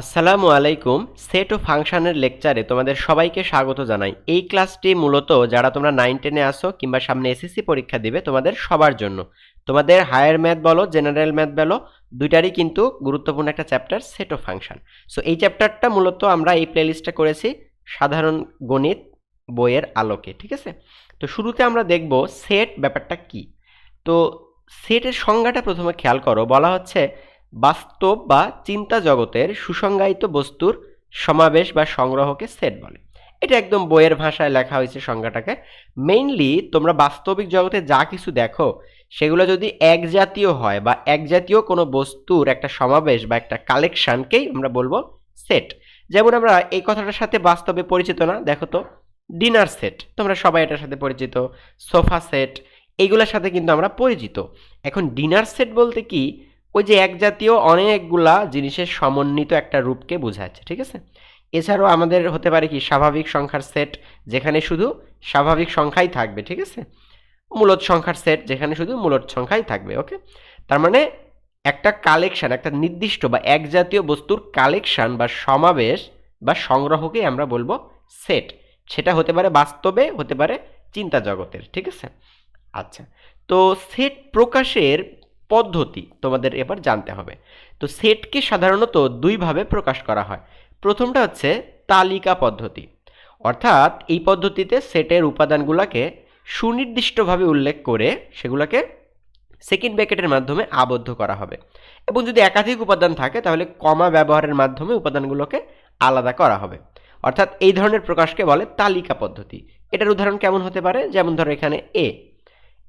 আসসালামু আলাইকুম। সেট ও ফাংশনের লেকচারে তোমাদের সবাইকে স্বাগত জানাই। এই ক্লাসটি মূলত যারা তোমরা নাইন টেনে আসো কিংবা সামনে এসএসসি পরীক্ষা দিবে তোমাদের সবার জন্য। তোমাদের হায়ার ম্যাথ বলো জেনারেল ম্যাথ বলো, দুইটারই কিন্তু গুরুত্বপূর্ণ একটা চ্যাপ্টার সেট ও ফাংশন সো এই চ্যাপ্টারটা মূলত আমরা এই প্লেলিস্টটা করেছি সাধারণ গণিত বইয়ের আলোকে, ঠিক আছে? তো শুরুতে আমরা দেখব সেট ব্যাপারটা কি। তো সেটের সংজ্ঞাটা প্রথমে খেয়াল করো, বলা হচ্ছে বাস্তব বা চিন্তা জগতের সুসংজ্ঞায়িত বস্তুর সমাবেশ বা সংগ্রহকে সেট বলে। এটা একদম বইয়ের ভাষায় লেখা হয়েছে সংজ্ঞাটাকে। মেইনলি তোমরা বাস্তবিক জগতে যা কিছু দেখো, সেগুলো যদি এক জাতীয় হয় বা এক জাতীয় কোনো বস্তুর একটা সমাবেশ বা একটা কালেকশনকেই আমরা বলব সেট যেমন আমরা এই কথাটার সাথে বাস্তবে পরিচিত না, দেখো তো ডিনার সেট তোমরা সবাই এটার সাথে পরিচিত সোফা সেট এইগুলোর সাথে কিন্তু আমরা পরিচিত। এখন ডিনার সেট বলতে কি? ওই যে এক জাতীয় অনেকগুলা জিনিসের সমন্বিত একটা রূপকে বোঝাচ্ছে, ঠিক আছে? এছাড়াও আমাদের হতে পারে কি, স্বাভাবিক সংখ্যার সেট যেখানে শুধু স্বাভাবিক সংখ্যাই থাকবে, ঠিক আছে? মূলত সংখ্যার সেট যেখানে শুধু মূলত সংখ্যাই থাকবে, ওকে? তার মানে একটা কালেকশন, একটা নির্দিষ্ট বা এক জাতীয় বস্তুর কালেকশন বা সমাবেশ বা সংগ্রহকেই আমরা বলব সেট। সেটা হতে পারে বাস্তবে, হতে পারে চিন্তা জগতের, ঠিক আছে? আচ্ছা তো সেট প্রকাশের পদ্ধতি তোমাদের এবার জানতে হবে। তো সেটকে সাধারণত দুইভাবে প্রকাশ করা হয়। প্রথমটা হচ্ছে তালিকা পদ্ধতি। অর্থাৎ এই পদ্ধতিতে সেটের উপাদানগুলোকে সুনির্দিষ্টভাবে উল্লেখ করে সেগুলোকে সেকেন্ড ব্র্যাকেটের মাধ্যমে আবদ্ধ করা হবে। এবং যদি একাধিক উপাদান থাকে, তাহলে কমা ব্যবহারের মাধ্যমে উপাদানগুলোকে আলাদা করা হবে। অর্থাৎ এই ধরনের প্রকাশকে বলে তালিকা পদ্ধতি। এটার উদাহরণ কেমন হতে পারে? যেমন ধরো এখানে এ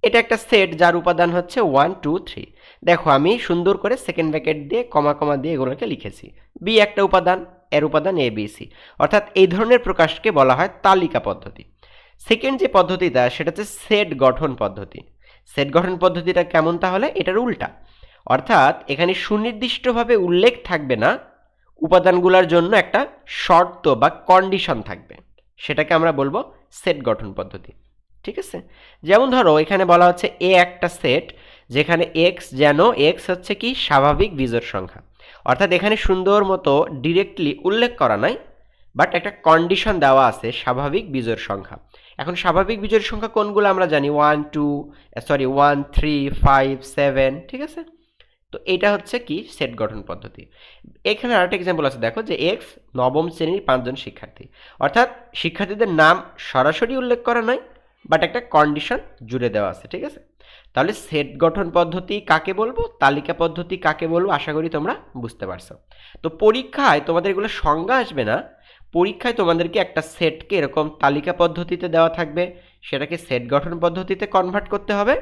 এটা একটা সেট যার উপাদান হচ্ছে ওয়ান টু থ্রি দেখো, আমি সুন্দর করে সেকেন্ড ব্র্যাকেট দিয়ে কমা কমা দিয়ে এগুলোকে লিখেছি। বি একটা উপাদান, এর উপাদান এ বি সি অর্থাৎ এই ধরনের প্রকাশকে বলা হয় তালিকা পদ্ধতি। সেকেন্ড যে পদ্ধতিটা, সেটা হচ্ছে সেট গঠন পদ্ধতি। সেট গঠন পদ্ধতিটা কেমন তাহলে? এটার উল্টা। অর্থাৎ এখানে সুনির্দিষ্টভাবে উল্লেখ থাকবে না, উপাদানগুলোর জন্য একটা শর্ত বা কন্ডিশন থাকবে। সেটাকে আমরা বলব সেট গঠন পদ্ধতি। ঠিক আছে? যেমন ধরো, এখানে বলা হচ্ছে এ একটা সেট, যেখানে এক্স যেন এক্স হচ্ছে কি স্বাভাবিক বীজের সংখ্যা। অর্থাৎ এখানে সুন্দর মতো ডিরেক্টলি উল্লেখ করা নাই বাট একটা কন্ডিশন দেওয়া আছে স্বাভাবিক বীজের সংখ্যা। এখন স্বাভাবিক বীজের সংখ্যা কোনগুলো আমরা জানি? One two sorry one three five seven ঠিক আছে? তো এটা হচ্ছে কি সেট গঠন পদ্ধতি। এখানে আরেকটা এক্সাম্পল আছে, দেখো যে এক্স নবম শ্রেণির পাঁচজন শিক্ষার্থী। অর্থাৎ শিক্ষার্থীদের নাম সরাসরি উল্লেখ করা নয় বাট একটা কন্ডিশন জুড়ে দেওয়া আছে, ঠিক আছে? তাহলে সেট গঠন পদ্ধতি কাকে বলব? তালিকা পদ্ধতি কাকে বলব? আশা করি তোমরা বুঝতে পারছ। তো পরীক্ষায় তোমাদের এগুলো সংজ্ঞা আসবে না। পরীক্ষায় তোমাদেরকে একটা সেটকে এরকম তালিকা পদ্ধতিতে দেওয়া থাকবে। সেটাকে সেট গঠন পদ্ধতিতে কনভার্ট করতে হবে।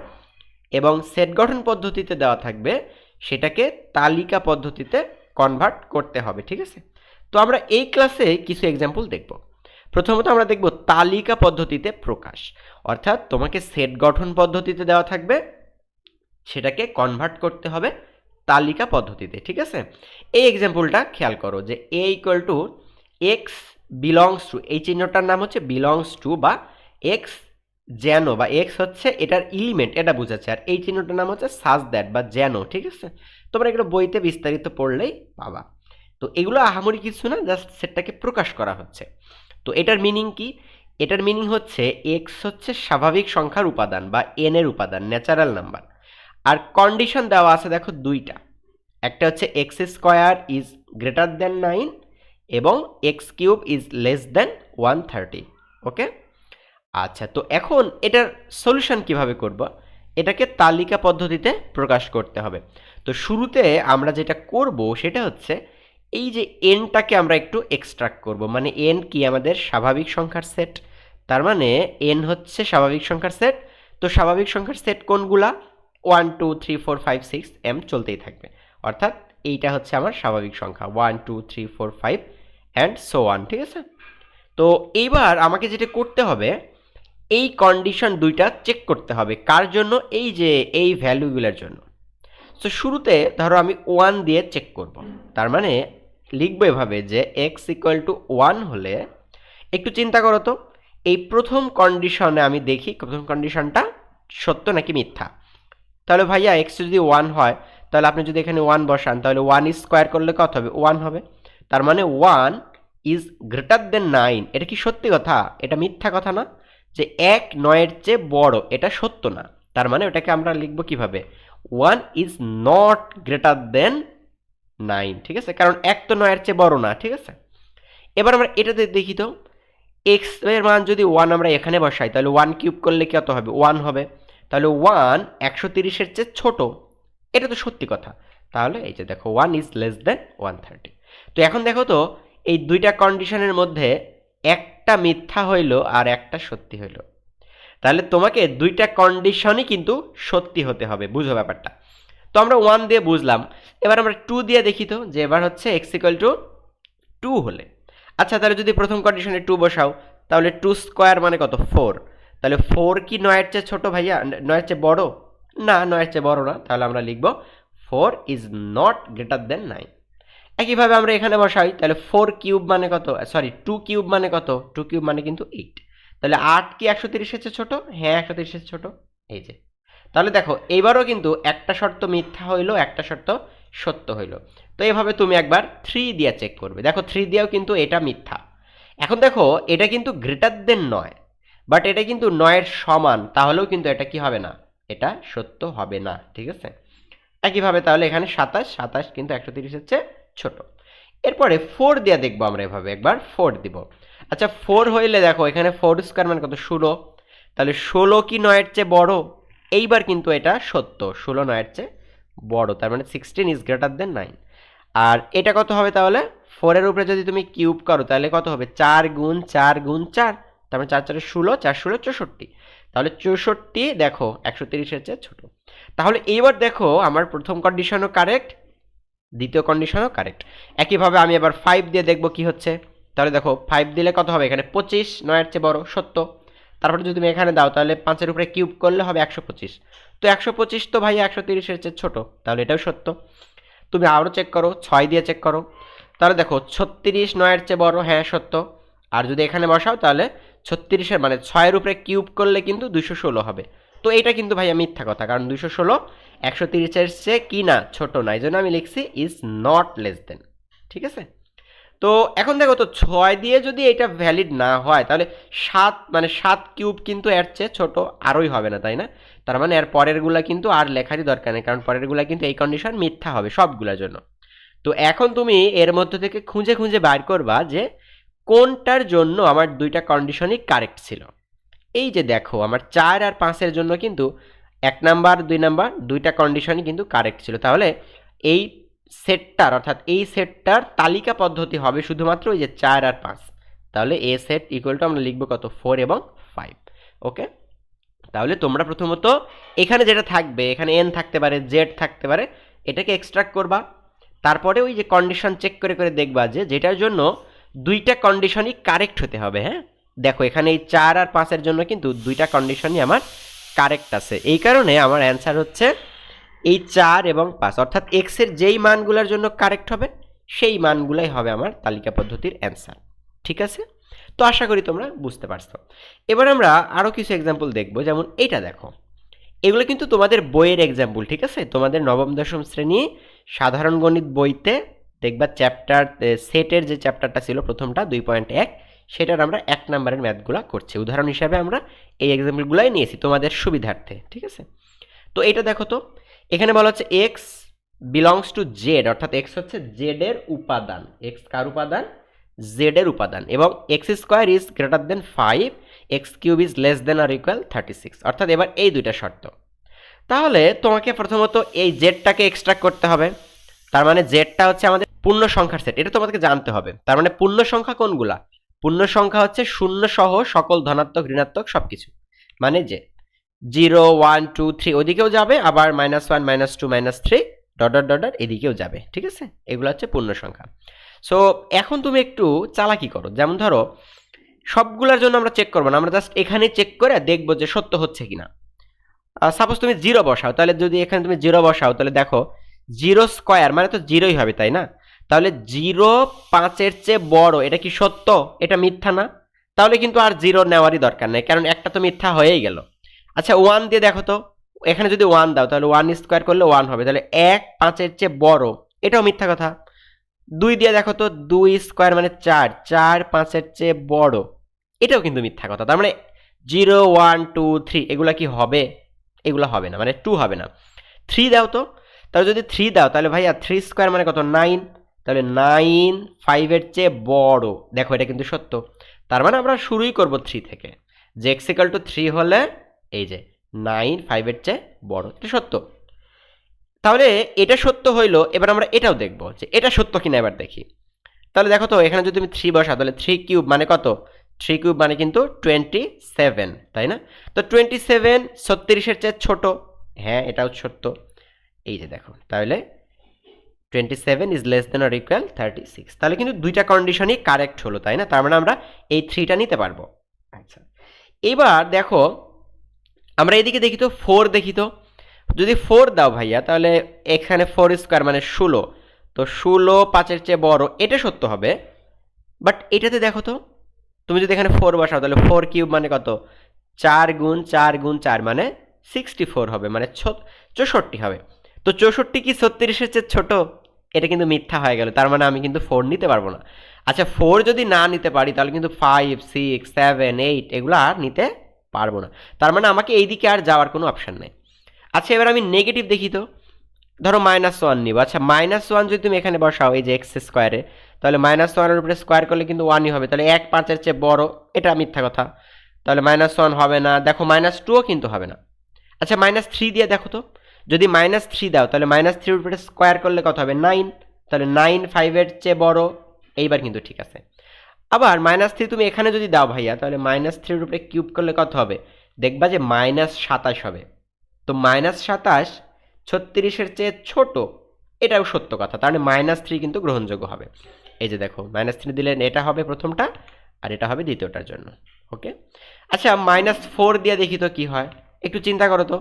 এবং সেট গঠন পদ্ধতিতে দেওয়া থাকবে, সেটাকে তালিকা পদ্ধতিতে কনভার্ট করতে হবে, ঠিক আছে? তো আমরা এই ক্লাসে কিছু এক্সাম্পল দেখব। প্রথমত আমরা দেখব তালিকা পদ্ধতিতে প্রকাশ। অর্থাৎ তোমাকে সেট গঠন পদ্ধতিতে দেওয়া থাকবে, সেটাকে কনভার্ট করতে হবে তালিকা পদ্ধতিতে, ঠিক আছে? এই এক্সাম্পলটা খেয়াল করো যে A equal to X belongs to এই চিহ্নটার নাম হচ্ছে বিলংস টু বা এক্স যেন বা এক্স হচ্ছে এটার ইলিমেন্ট এটা বোঝাচ্ছে। আর এই চিহ্নটার নাম হচ্ছে সাজ দ্যাট বা যেন, ঠিক আছে? তোমরা এগুলো বইতে বিস্তারিত পড়লেই পাবা। তো এগুলো আহামরি কিছু না জাস্ট সেটটাকে প্রকাশ করা হচ্ছে। তো এটার মিনিং কি? এটার মিনিং হচ্ছে এক্স হচ্ছে স্বাভাবিক সংখ্যার উপাদান বা এন এর উপাদান ন্যাচারাল নাম্বার আর কন্ডিশন দেওয়া আছে দেখো দুইটা। একটা হচ্ছে X square is greater than nine এবং X cube is less than one thirty okay আচ্ছা তো এখন এটার সলিউশন কীভাবে করব? এটাকে তালিকা পদ্ধতিতে প্রকাশ করতে হবে। তো শুরুতে আমরা যেটা করব সেটা হচ্ছে এই যে এনটাকে আমরা একটু এক্সট্রাক্ট করব মানে এন কি আমাদের স্বাভাবিক সংখ্যার সেট তার মানে এন হচ্ছে স্বাভাবিক সংখ্যার সেট তো স্বাভাবিক সংখ্যার সেট কোনগুলা? One two three four five six um চলতেই থাকবে। অর্থাৎ এইটা হচ্ছে আমার স্বাভাবিক সংখ্যা। One two three four five and so on ঠিক আছে? তো এইবার আমাকে যেটা করতে হবে, এই কন্ডিশন দুইটা চেক করতে হবে। কার জন্য? এই যে, এই ভ্যালুগুলোর জন্য। তো শুরুতে ধরো আমি ওয়ান দিয়ে চেক করব। তার মানে লিখব এভাবে যে এক্স ইকুয়াল টু ওয়ান হলে, একটু চিন্তা করো তো, এই প্রথম কন্ডিশনে আমি দেখি, প্রথম কন্ডিশনটা সত্য নাকি মিথ্যা? তাহলে ভাইয়া এক্স যদি ওয়ান হয়, তাহলে আপনি যদি এখানে ওয়ান বসান, তাহলে ওয়ান স্কোয়ার করলে কত হবে? ওয়ান হবে। তার মানে one is greater than nine এটা কি সত্যি কথা? এটা মিথ্যা কথা না? যে এক নয়ের চেয়ে বড়, এটা সত্য না। তার মানে ওটাকে আমরা লিখব কীভাবে? One is not greater than nine, ঠিক আছে? কারণ এক তো নয়ের চেয়ে বড় না, ঠিক আছে? এবার আমরা এটাতে দেখি তো এক্সের মান যদি ওয়ান আমরা এখানে বসাই, তাহলে ওয়ান কিউব করলে কত হবে? ওয়ান হবে। তাহলে ওয়ান একশো তিরিশের চেয়ে ছোট। এটা তো সত্যি কথা। তাহলে এই যে দেখো one is less than one thirty তো এখন দেখো তো, এই দুইটা কন্ডিশনের মধ্যে একটা মিথ্যা হইল আর একটা সত্যি হইল। তাহলে তোমাকে দুইটা কন্ডিশনই কিন্তু সত্যি হতে হবে, বুঝো ব্যাপারটা। তো আমরা ওয়ান দিয়ে বুঝলাম। এবার আমরা টু দিয়ে দেখি তো, যে এবার হচ্ছে এক্স ইকুয়াল টু টু হলে। আচ্ছা তাহলে যদি প্রথম কন্ডিশনে টু বসাও, তাহলে টু স্কোয়ার মানে কত? ফোর তাহলে ফোর কি নয়ের চেয়ে ছোট ভাইয়া? নয়ের চেয়ে বড়? না, নয়ের চেয়ে বড় না। তাহলে আমরা লিখব four is not greater than nine একইভাবে আমরা এখানে বসাই, তাহলে ফোর কিউব মানে কত? সরি টু কিউব মানে কত? টু কিউব মানে কিন্তু এইট তাহলে আট কি একশো তিরিশের চেয়ে ছোটো? হ্যাঁ একশো তিরিশের ছোটো। এই যে। তাহলে দেখো, এইবারও কিন্তু একটা শর্ত মিথ্যা হইল, একটা শর্ত সত্য হইল। তো এভাবে তুমি একবার থ্রি দিয়ে চেক করবে। দেখো থ্রি দিয়েও কিন্তু এটা মিথ্যা। এখন দেখো, এটা কিন্তু গ্রেটার দেন নয় বাট এটা কিন্তু নয়ের সমান, তাহলেও কিন্তু এটা কি হবে না? এটা সত্য হবে না, ঠিক আছে? একইভাবে তাহলে এখানে সাতাশ সাতাশ কিন্তু একশো তিরিশের চেয়ে ছোট। এরপরে ফোর দিয়ে দেখব আমরা এভাবে, একবার ফোর দিব। আচ্ছা ফোর হইলে দেখো, এখানে ফোর স্কোয়ার মানে কত? ষোলো। তাহলে ষোলো কি নয়ের চেয়ে বড়? এইবার কিন্তু এটা সত্য, ষোলো নয়ের চেয়ে বড়, তার মানে sixteen is greater than nine আর এটা কত হবে তাহলে? ফোরের উপরে যদি তুমি কিউব করো, তাহলে কত হবে? চার গুণ চার গুণ চার, তার মানে চার চারে ষোলো, চার ষোলো চৌষট্টি। তাহলে চৌষট্টি দেখো, একশো তিরিশের চেয়ে ছোট। তাহলে এইবার দেখো, আমার প্রথম কন্ডিশনও কারেক্ট দ্বিতীয় কন্ডিশনও কারেক্ট একইভাবে আমি এবার ফাইভ দিয়ে দেখব কি হচ্ছে। তাহলে দেখো ফাইভ দিলে কত হবে? এখানে পঁচিশ, নয়ের চেয়ে বড়, সত্য। তারপরে যদি তুমি এখানে দাও, তাহলে পাঁচের উপরে কিউব করলে হবে একশো পঁচিশ। তো একশো পঁচিশ তো ভাই একশো তিরিশের চেয়ে ছোটো, তাহলে এটাও সত্য। তুমি আরও চেক করো, ছয় দিয়ে চেক করো। তাহলে দেখো, ছত্রিশ নয়ের চেয়ে বড় হ্যাঁ সত্য। আর যদি এখানে বসাও, তাহলে ছত্রিশের মানে ছয়ের উপরে কিউব করলে কিন্তু দুশো ষোলো হবে। তো এটা কিন্তু ভাইয়া মিথ্যা কথা, কারণ দুশো ষোলো একশো তিরিশের চেয়ে কি না, ছোটো না, এই জন্য আমি লিখছি ইজ নট লেস দেন ঠিক আছে? তো এখন দেখো, তো ছয় দিয়ে যদি এটা ভ্যালিড না হয়, তাহলে সাত মানে সাত কিউব কিন্তু এর চেয়ে ছোটো আরোই হবে না, তাই না? তার মানে এর পরেরগুলা কিন্তু আর লেখারই দরকার নেই, কারণ পরেরগুলা কিন্তু এই কন্ডিশন মিথ্যা হবে সবগুলোর জন্য। তো এখন তুমি এর মধ্যে থেকে খুঁজে খুঁজে বার করবা যে কোনটার জন্য আমার দুইটা কন্ডিশনই কারেক্ট ছিল। এই যে দেখো, আমার চার আর পাঁচের জন্য কিন্তু এক নাম্বার, দুই নাম্বার, দুইটা কন্ডিশনই কিন্তু কারেক্ট ছিল। তাহলে এই সেটটার, অর্থাৎ এই সেটটার তালিকা পদ্ধতি হবে শুধুমাত্র ওই যে চার আর পাঁচ। তাহলে এ সেট ইকুয়াল টু আমরা লিখব কত? ফোর এবং ফাইভ ওকে তাহলে তোমরা প্রথমত এখানে যেটা থাকবে, এখানে এন থাকতে পারে জেড থাকতে পারে, এটাকে এক্সট্রাক্ট করবা। তারপরে ওই যে কন্ডিশন চেক করে করে দেখবা যে যেটার জন্য দুইটা কন্ডিশনই কারেক্ট হতে হবে হ্যাঁ? দেখো, এখানে এই চার আর পাঁচের জন্য কিন্তু দুইটা কন্ডিশনই আমার কারেক্ট আছে। এই কারণে আমার অ্যান্সার হচ্ছে এই চার এবং পাঁচ, অর্থাৎ এক্সের যেই মানগুলোর জন্য কারেক্ট হবে, সেই মানগুলাই হবে আমার তালিকা পদ্ধতির অ্যান্সার ঠিক আছে? তো আশা করি তোমরা বুঝতে পারছ। এবার আমরা আরও কিছু এক্সাম্পল দেখব, যেমন এইটা দেখো। এগুলো কিন্তু তোমাদের বইয়ের এক্সাম্পল ঠিক আছে? তোমাদের নবম, দশম শ্রেণি সাধারণ গণিত বইতে দেখবা চ্যাপ্টার সেটের যে চ্যাপ্টারটা ছিল প্রথমটা, দুই পয়েন্ট এক, সেটার আমরা এক নাম্বারের ম্যাথগুলো করছি। উদাহরণ হিসাবে আমরা এই এক্সাম্পলগুলোই নিয়েছি তোমাদের সুবিধার্থে, ঠিক আছে? তো এটা দেখো তো এখানে বলা হচ্ছে এক্স বিলংস টু জেড অর্থাৎ এক্স হচ্ছে জেডের উপাদান। এক্স কার উপাদান? জেডের উপাদান। এবং X square is greater than five X cube is less than or equal thirty six অর্থাৎ এবার এই দুইটা শর্ত। তাহলে তোমাকে প্রথমত এই জেডটাকে এক্সট্রাক্ট করতে হবে। তার মানে জেডটা হচ্ছে আমাদের পূর্ণ সংখ্যার সেট এটা তোমাকে জানতে হবে। তার মানে পূর্ণ সংখ্যা কোনগুলা? পূর্ণ সংখ্যা হচ্ছে শূন্য সহ সকল ধনাত্মক, ঋণাত্মক সব কিছু মানে যে জিরো ওয়ান টু থ্রি ওদিকেও যাবে, আবার minus one minus two minus three dot dot dot এদিকেও যাবে, ঠিক আছে? এগুলো হচ্ছে পূর্ণ সংখ্যা। সো এখন তুমি একটু চালাকি করো। যেমন ধরো, সবগুলোর জন্য আমরা চেক করব না, আমরা জাস্ট এখানে চেক করে দেখব যে সত্য হচ্ছে কিনা। সাপোজ তুমি জিরো বসাও, তাহলে যদি এখানে তুমি জিরো বসাও, তাহলে দেখো জিরো স্কোয়ার মানে তো জিরোই হবে, তাই না? তাহলে জিরো পাঁচের চেয়ে বড়, এটা কি সত্য? এটা মিথ্যা না? তাহলে কিন্তু আর জিরো নেওয়ারই দরকার নেই, কারণ একটা তো মিথ্যা হয়েই গেল। আচ্ছা ওয়ান দিয়ে দেখো তো, এখানে যদি ওয়ান দাও, তাহলে ওয়ান স্কোয়ার করলে ওয়ান হবে। তাহলে এক পাঁচের চেয়ে বড়, এটাও মিথ্যা কথা। দুই দিয়ে দেখো তো, দুই স্কোয়ার মানে চার চার পাঁচের চেয়ে বড়, এটাও কিন্তু মিথ্যা কথা। তার মানে জিরো ওয়ান টু থ্রি এগুলো কি হবে? এগুলো হবে না মানে টু হবে না। থ্রি দাও তো, তাহলে যদি থ্রি দাও, তাহলে ভাইয়া থ্রি স্কোয়ার মানে কত? নাইন তাহলে নাইন ফাইভের চেয়ে বড়। দেখো, এটা কিন্তু সত্য। তার মানে আমরা শুরুই করব থ্রি থেকে। যে এক্সিক্যাল টু থ্রি হলে এই যে নাইন ফাইভের চেয়ে বড়, এটা সত্য। তাহলে এটা সত্য হইল, এবার আমরা এটাও দেখব যে এটা সত্য কিনা এবার দেখি। তাহলে দেখো তো, এখানে যদি তুমি থ্রি বসা তাহলে থ্রি কিউব মানে কত? থ্রি কিউব মানে কিন্তু টোয়েন্টি সেভেন তাই না? তো টোয়েন্টি সেভেন ছত্রিশের চেয়ে ছোট। হ্যাঁ এটাও সত্য। এই যে দেখো, তাহলে twenty seven is less than or equal thirty six তাহলে কিন্তু দুইটা কন্ডিশনই কারেক্ট হলো, তাই না? তার মানে আমরা এই থ্রিটা নিতে পারব। আচ্ছা। এবার দেখো আমরা এদিকে দেখি তো ফোর দেখি তো। যদি ফোর দাও ভাইয়া, তাহলে এখানে ফোর স্কোয়ার মানে ষোলো। তো ষোলো পাঁচের চেয়ে বড়, এটা সত্য হবে। বাট এটাতে দেখো তো, তুমি যদি এখানে ফোর বসাও, তাহলে ফোর কিউব মানে কত? চার গুণ চার গুণ চার মানে সিক্সটি ফোর হবে মানে চৌষট্টি হবে। তো চৌষট্টি কি ছত্রিশের চেয়ে ছোট? এটা কিন্তু মিথ্যা হয়ে গেল, তার মানে আমি কিন্তু ফোর নিতে পারব না। আচ্ছা ফোর যদি না নিতে পারি, তাহলে কিন্তু ফাইভ সিক্স সেভেন এইট এগুলো আর নিতে পারব না। তার মানে আমাকে এই দিকে আর যাওয়ার কোনো অপশান নেই। আচ্ছা এবার আমি নেগেটিভ দেখি তো। ধরো মাইনাস ওয়ান নিব। আচ্ছা মাইনাস ওয়ান যদি তুমি এখানে বসাও, এই যে এক্স স্কোয়ারে তাহলে মাইনাস ওয়ানের উপরে স্কোয়ার করলে কিন্তু ওয়ানই হবে। তাহলে এক পাঁচের চেয়ে বড়, এটা মিথ্যা কথা। তাহলে মাইনাস ওয়ান হবে না। দেখো মাইনাস টুও কিন্তু হবে না। আচ্ছা মাইনাস থ্রি দিয়ে দেখো তো। যদি মাইনাস থ্রি দাও, তাহলে মাইনাস থ্রির উপরে স্কোয়ার করলে কত হবে? নাইন তাহলে নাইন ফাইভের চেয়ে বড়, এইবার কিন্তু ঠিক আছে। আবার মাইনাস থ্রি তুমি এখানে যদি দাও ভাইয়া, তাহলে মাইনাস থ্রির উপরে কিউব করলে কত হবে? দেখবা যে মাইনাস সাতাশ হবে। তো মাইনাস সাতাশ ছত্রিশের চেয়ে ছোট, এটাও সত্য কথা। তাহলে মাইনাস থ্রি কিন্তু গ্রহণযোগ্য হবে। এই যে দেখো মাইনাস থ্রি দিলে এটা হবে প্রথমটা, আর এটা হবে দ্বিতীয়টার জন্য ওকে আচ্ছা মাইনাস ফোর দিয়ে দেখি তো কী হয়। একটু চিন্তা করো তো।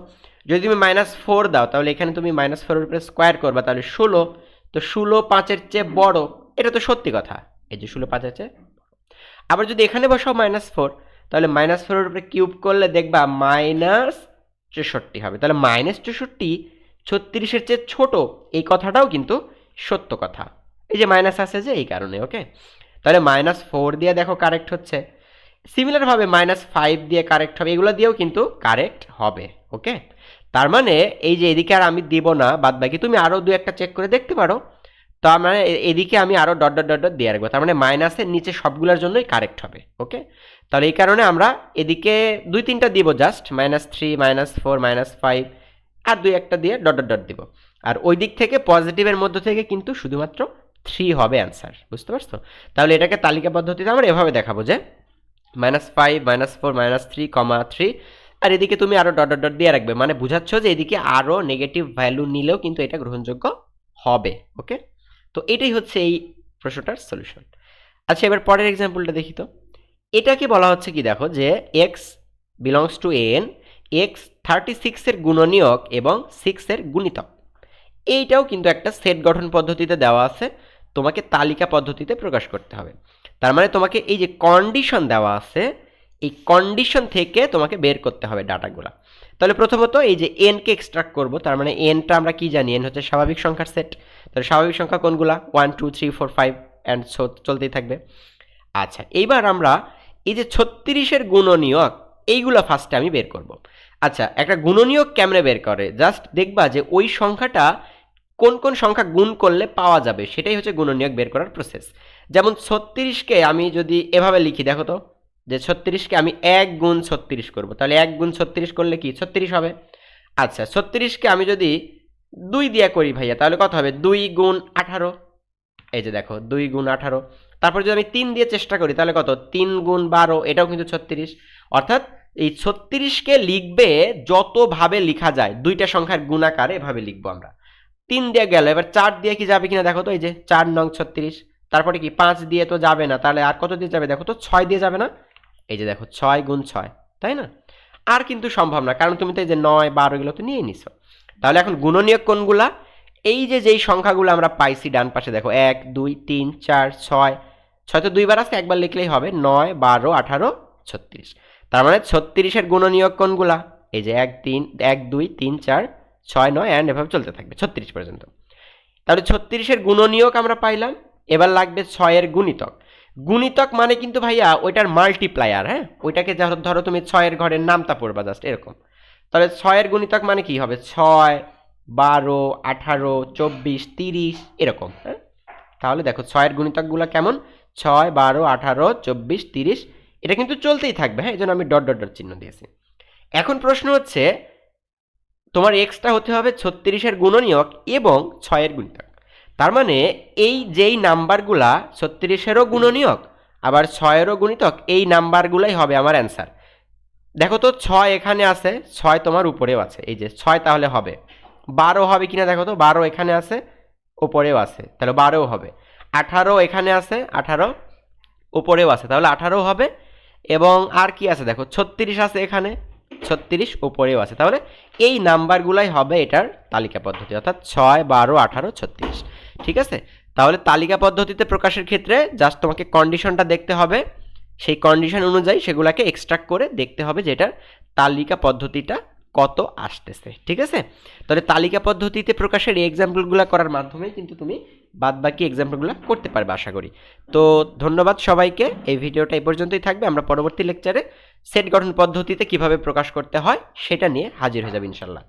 যদি তুমি মাইনাস ফোর দাও, তাহলে এখানে তুমি মাইনাস ফোরের উপরে স্কোয়ার করবা, তাহলে ষোলো, তো ষোলো পাঁচের চেয়ে বড়, এটা তো সত্যি কথা। এই যে ষোলো পাঁচের চেয়ে আবার যদি এখানে বসাও মাইনাস ফোর তাহলে মাইনাস ফোরের উপরে কিউব করলে দেখবা মাইনাস চৌষট্টি হবে। তাহলে মাইনাস চৌষট্টি ছত্রিশের চেয়ে ছোট, এই কথাটাও কিন্তু সত্য কথা। এই যে মাইনাস আছে যে, এই কারণে ওকে তাহলে মাইনাস ফোর দিয়ে দেখো কারেক্ট হচ্ছে। সিমিলারভাবে মাইনাস ফাইভ দিয়ে কারেক্ট হবে, এগুলো দিয়েও কিন্তু কারেক্ট হবে ওকে তার মানে এই যে এদিকে আর আমি দিব না বাদ বাকি তুমি আরও দু একটা চেক করে দেখতে পারো। তার মানে এদিকে আমি আরও ডট ডট ডট ডট দিয়ে রাখব। তার মানে মাইনাসের নিচে সবগুলোর জন্যই কারেক্ট হবে ওকে তাহলে এই কারণে আমরা এদিকে দুই তিনটা দিব just minus three minus four minus five আর দুই একটা দিয়ে ডট ডট ডট দিব। আর ওই দিক থেকে পজিটিভের মধ্য থেকে কিন্তু শুধুমাত্র থ্রি হবে অ্যান্সার বুঝতে পারছ? তাহলে এটাকে তালিকা পদ্ধতিতে আমরা এভাবে দেখাবো যে minus five minus four minus three comma three আর এদিকে তুমি আরও ডট ডট দিয়ে রাখবে। মানে বুঝাচ্ছ যে এদিকে আরও নেগেটিভ ভ্যালু নিলেও কিন্তু এটা গ্রহণযোগ্য হবে ওকে তো এটাই হচ্ছে এই প্রশ্নটার সলিউশন আচ্ছা এবার পরের এক্সাম্পলটা দেখি তো। এটাকে বলা হচ্ছে কি দেখো যে X belongs to N X thirty সিক্সের গুণনীয়ক এবং সিক্সের গুণিতক। এইটাও কিন্তু একটা সেট গঠন পদ্ধতিতে দেওয়া আছে, তোমাকে তালিকা পদ্ধতিতে প্রকাশ করতে হবে। তার মানে তোমাকে এই যে কন্ডিশন দেওয়া আছে, এই কন্ডিশন থেকে তোমাকে বের করতে হবে ডাটাগুলো তাহলে প্রথমত এই যে এনকে এক্সট্রাক্ট করব, তার মানে এনটা আমরা কি জানি? এন হচ্ছে স্বাভাবিক সংখ্যার সেট তাহলে স্বাভাবিক সংখ্যা কোনগুলা? One two three four five and চলতেই থাকবে। আচ্ছা এইবার আমরা এই যে ছত্রিশের গুণনীয়ক, এইগুলো ফার্স্টে আমি বের করব। আচ্ছা একটা গুণনীয়ক কেমনে বের করে? জাস্ট দেখবা যে ওই সংখ্যাটা কোন কোন সংখ্যা গুণ করলে পাওয়া যাবে, সেটাই হচ্ছে গুণনীয়ক বের করার প্রসেস যেমন ছত্রিশকে আমি যদি এভাবে লিখি, দেখো তো। যে ছত্রিশকে আমি এক গুণ ছত্রিশ করব। তাহলে এক গুণ ছত্রিশ করলে কি? ছত্রিশ হবে। আচ্ছা ছত্রিশকে আমি যদি দুই দিয়ে করি ভাইয়া, তাহলে কত হবে? দুই গুণ আঠারো। এই যে দেখো, দুই গুণ আঠারো। তারপর যদি আমি তিন দিয়ে চেষ্টা করি, তাহলে কত? তিন গুণ বারো, এটাও কিন্তু ছত্রিশ। অর্থাৎ এই ছত্রিশকে লিখবে যতভাবে লিখা যায়, দুইটা সংখ্যার গুণাকার এভাবে লিখব আমরা। তিন দিয়ে গেল, এবার চার দিয়ে কি যাবে কিনা দেখো তো, এই যে চার নং ছত্রিশ। তারপরে কি? পাঁচ দিয়ে তো যাবে না, তাহলে আর কত দিয়ে যাবে? দেখো তো, ছয় দিয়ে যাবে না? এই যে দেখো ছয় গুণ ছয়, তাই না? আর কিন্তু সম্ভব না, কারণ তুমি তো এই যে নয়, বারো এগুলো তো নিয়ে নিছো। তাহলে এখন গুণনীয়ক কোনগুলা? এই যে যেই সংখ্যাগুলো আমরা পাইছি ডান পাশে, দেখো এক, দুই, তিন, চার, ছয় ছয় তো দুইবার আছে একবার লিখলেই হবে নয়, বারো, আঠারো, ছত্রিশ। তার মানে ছত্রিশের গুণনীয়ক কোনগুলা? এই যে এক, তিন, এক, দুই, তিন, চার, ছয়, নয় অ্যান্ড এভাবে চলতে থাকবে, ছত্রিশ পর্যন্ত। তাহলে ছত্রিশের গুণনীয়ক আমরা পাইলাম, এবার লাগবে ছয়ের গুণিতক। গুণিতক মানে কিন্তু ভাইয়া ওইটার মাল্টিপ্লায়ার হ্যাঁ? ওইটাকে ধরো ধরো তুমি ছয়ের ঘরের নামটা পড়বা জাস্ট এরকম। তাহলে ছয়ের গুণিতক মানে কি হবে? ছয়, বারো, আঠারো, চব্বিশ, তিরিশ, এরকম হ্যাঁ? তাহলে দেখো ছয়ের গুণিতকগুলো কেমন? ছয়, বারো, আঠারো, চব্বিশ, তিরিশ, এটা কিন্তু চলতেই থাকবে হ্যাঁ? এই জন্য আমি ডট ডট ডট চিহ্ন দিয়েছি। এখন প্রশ্ন হচ্ছে, তোমার এক্সটা হতে হবে ছত্রিশের গুণনীয়ক এবং ছয়ের গুণিতক। তার মানে এই যেই নাম্বারগুলা ছত্রিশেরও গুণনীয়ক, আবার ছয়েরও গুণিতক, এই নাম্বারগুলাই হবে আমার অ্যান্সার। দেখো তো ছয় এখানে আছে, ছয় তোমার উপরেও আছে। এই যে ছয় তাহলে হবে। বারো হবে কিনা দেখো তো, বারো এখানে আছে, উপরেও আছে। তাহলে বারোও হবে। আঠারো এখানে আছে, আঠারো উপরেও আছে। তাহলে আঠারো হবে। এবং আর কি আছে দেখো, ছত্রিশ আছে এখানে, ছত্রিশ উপরেও আছে। তাহলে এই নাম্বারগুলাই হবে এটার তালিকা পদ্ধতি। অর্থাৎ ছয়, বারো, আঠারো, ছত্রিশ। ঠিক আছে? তাহলে তালিকা পদ্ধতিতে প্রকাশের ক্ষেত্রে জাস্ট তোমাকে কন্ডিশনটা দেখতে হবে। সেই কন্ডিশন অনুযায়ী সেগুলোকে এক্সট্রাক্ট করে দেখতে হবে যে এটার তালিকা পদ্ধতিটা কত আসতেছে। ঠিক আছে? তাহলে তালিকা পদ্ধতিতে প্রকাশের এই এক্সাম্পলগুলো করার মাধ্যমে কিন্তু তুমি বাদ বাকি এক্সাম্পলগুলো করতে পারবে আশা করি। তো ধন্যবাদ সবাইকে। এই ভিডিওটা এই পর্যন্তই থাকবে। আমরা পরবর্তী লেকচারে সেট গঠন পদ্ধতিতে কীভাবে প্রকাশ করতে হয় সেটা নিয়ে হাজির হয়ে যাবে ইনশাল্লাহ